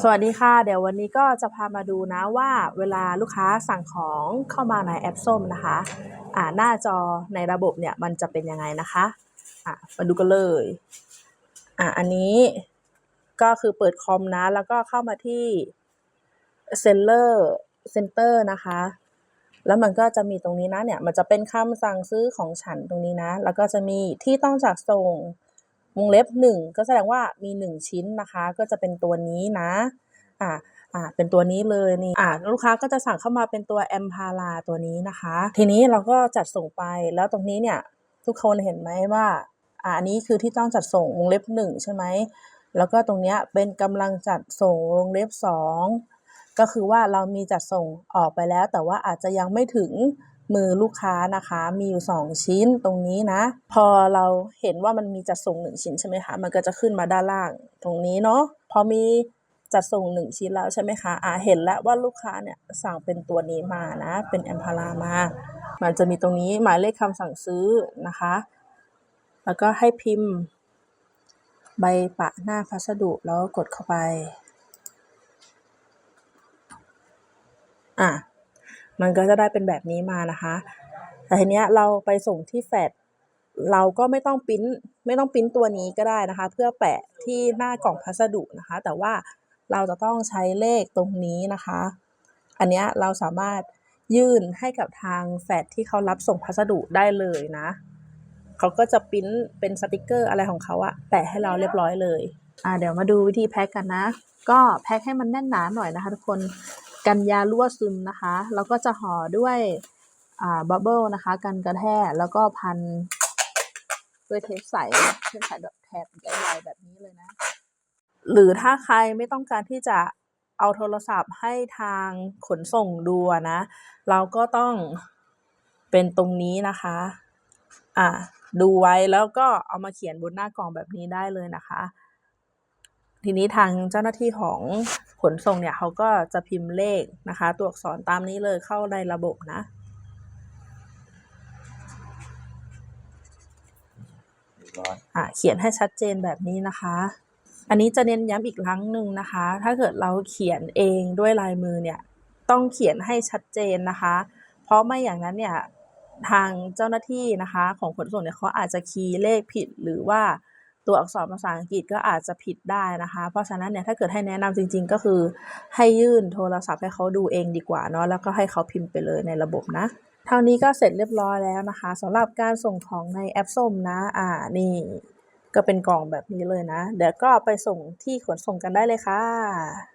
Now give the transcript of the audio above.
สวัสดีค่ะ เดี๋ยววันนี้ก็จะพามาดูนะว่าเวลาลูกค้าสั่งของเข้ามาในแอปส้มนะคะอ่าหน้าจอในระบบเนี่ยมันจะเป็นยังไงนะคะอะมาดูกันเลยอะอันนี้ก็คือเปิดคอมนะ แล้วก็เข้ามาที่เซนเลอร์เซนเตอร์นะคะ แล้วมันก็จะมีตรงนี้นะเนี่ยมันจะเป็นคำสั่งซื้อของฉันตรงนี้นะ แล้วก็จะมีที่ต้องจัดส่ง วงเล็บหนึ่งก็แสดงว่ามีหนึ่งชิ้นนะคะ ก็จะเป็นตัวนี้นะอ่าอ่าเป็นตัวนี้เลยนี่อ่าลูกค้าก็จะสั่งเข้ามาเป็นตัวแอมพาราตัวนี้นะคะ ทีนี้เราก็จัดส่งไปแล้วตรงนี้เนี่ยทุกคนเห็นไหมว่าอ่าอันนี้คือที่ต้องจัดส่งวงเล็บหนึ่งใช่ไหมแล้วก็ตรงเนี้ยเป็นกำลังจัดส่งวงเล็บสองก็คือว่าเรามีจัดส่งออกไปแล้ว แต่ว่าอาจจะยังไม่ถึง มือลูกค้านะคะ มีอยู่ 2 ชิ้นตรงนี้นะ พอเราเห็นว่ามันมีจัดส่ง 1 ชิ้นใช่ไหมคะมันก็จะขึ้นมาด้านล่างตรงนี้เนาะพอมีจัดส่ง 1 ชิ้นแล้วใช่ไหมคะอ่าเห็นแล้วว่าลูกค้าเนี่ยสั่งเป็นตัวนี้มานะ เป็นแอมพารามา มันจะมีตรงนี้หมายเลขคำสั่งซื้อนะคะ แล้วก็ให้พิมพ์ ใบปะหน้าพัสดุแล้วกดเข้าไป อะ มันก็จะได้เป็นแบบนี้มานะคะ แต่ทีเนี้ยเราไปส่งที่แฟลชเราก็ไม่ต้องปริ้นไม่ต้องปริ้นตัวนี้ก็ได้นะคะ เพื่อแปะที่หน้ากล่องพัสดุนะคะ แต่ว่าเราจะต้องใช้เลขตรงนี้นะคะ อันเนี้ยเราสามารถยื่นให้กับทางแฟลชที่เขารับส่งพัสดุได้เลยนะเขาก็จะปริ้นเป็นสติกเกอร์อะไรของเขาอะแปะให้เราเรียบร้อยเลยอ่าเดี๋ยวมาดูวิธีแพ็คกันนะ ก็แพ็คให้มันแน่นหนาหน่อยนะคะ ทุกคน กันยารั่วซึมนะคะ แล้วก็จะห่อด้วยบับเบิลนะคะ กันกระแทกแล้วก็พันด้วยเทปใสเทปใสแบบแถบใหญ่ๆแบบนี้เลยนะ หรือถ้าใครไม่ต้องการที่จะเอาโทรศัพท์ให้ทางขนส่งดูนะ เราก็ต้องเป็นตรงนี้นะคะ อ่าดูไว้แล้วก็เอามาเขียนบนหน้ากล่องแบบนี้ได้เลยนะคะ ทีนี้ทางเจ้าหน้าที่ของ ขนส่งเนี่ยเขาก็จะพิมพ์เลขนะคะ ตัวอักษรตามนี้เลยเข้าในระบบนะอยอะเขียนให้ชัดเจนแบบนี้นะคะ อันนี้จะเน้นย้ำอีกครั้งหนึ่งนะคะ ถ้าเกิดเราเขียนเองด้วยลายมือเนี่ย ต้องเขียนให้ชัดเจนนะคะ เพราะไม่อย่างนั้นเนี่ยทางเจ้าหน้าที่นะคะ ของขนส่งเนี่ยเขาอาจจะคีย์เลขผิดหรือว่า ตัวอักษรภาษาอังกฤษก็อาจจะผิดได้นะคะ เพราะฉะนั้นเนี่ยถ้าเกิดให้แนะนำจริง ๆ ก็คือ ให้ยื่นโทรศัพท์ให้เขาดูเองดีกว่าเนาะแล้วก็ให้เขาพิมพ์ไปเลยในระบบนะเท่านี้ก็เสร็จเรียบร้อยแล้วนะคะสำหรับการส่งของในแอปส้มนะ อ่านี่ก็เป็นกล่องแบบนี้เลยนะ เดี๋ยวก็ไปส่งที่ขนส่งกันได้เลยค่ะ